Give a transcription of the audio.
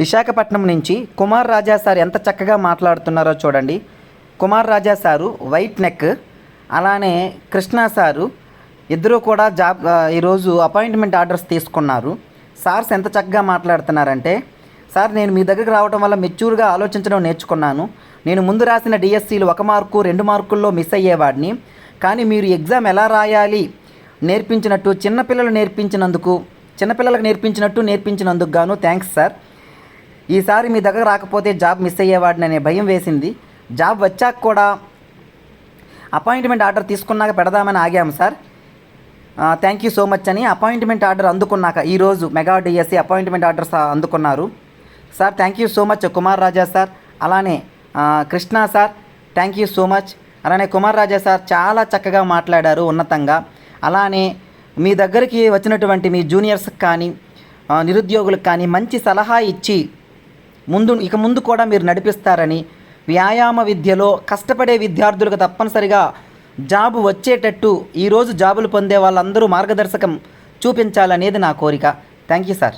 విశాఖపట్నం నుంచి కుమార్ రాజా సార్ ఎంత చక్కగా మాట్లాడుతున్నారో చూడండి. కుమార్ రాజా సారు వైట్ నెక్ అలానే కృష్ణ సారు ఇద్దరూ కూడా జాబ్ ఈరోజు అపాయింట్మెంట్ ఆర్డర్స్ తీసుకున్నారు. సార్స్ ఎంత చక్కగా మాట్లాడుతున్నారంటే సార్ నేను మీ దగ్గరికి రావడం వల్ల మెచ్యూర్గా ఆలోచించడం నేర్చుకున్నాను. నేను ముందు రాసిన డిఎస్సీలు ఒక మార్కు రెండు మార్కుల్లో మిస్ అయ్యేవాడిని. కానీ మీరు ఎగ్జామ్ ఎలా రాయాలి? నేర్పించినట్టు చిన్నపిల్లలు నేర్పించినందుకు చిన్నపిల్లలకు నేర్పించినట్టు నేర్పించినందుకు గాను థ్యాంక్స్ సార్. ఈసారి మీ దగ్గర రాకపోతే జాబ్ మిస్ అయ్యేవాడిని అనే భయం వేసింది. జాబ్ వచ్చాక కూడా అపాయింట్మెంట్ ఆర్డర్ తీసుకున్నాక పెడదామని ఆగాము sir. Thank you so much అని అపాయింట్మెంట్ ఆర్డర్ అందుకున్నాక ఈరోజు మెగా డిఎస్సి అపాయింట్మెంట్ ఆర్డర్ అందుకున్నారు. Sir thank you so much Kumar Raja sir. అలానే Krishna sir thank you so much అలానే కుమార్ రాజా సార్ చాలా చక్కగా మాట్లాడారు ఉన్నతంగా. అలానే మీ దగ్గరికి వచ్చినటువంటి మీ జూనియర్స్కి కానీ నిరుద్యోగులకు కానీ మంచి సలహా ఇచ్చి ముందు ఇక ముందు కూడా మీరు నడిపిస్తారని వ్యాయామ విద్యలో కష్టపడే విద్యార్థులకు తప్పనిసరిగా జాబు వచ్చేటట్టు ఈరోజు జాబులు పొందే వాళ్ళందరూ మార్గదర్శకం చూపించాలనేది నా కోరిక. Thank you sir.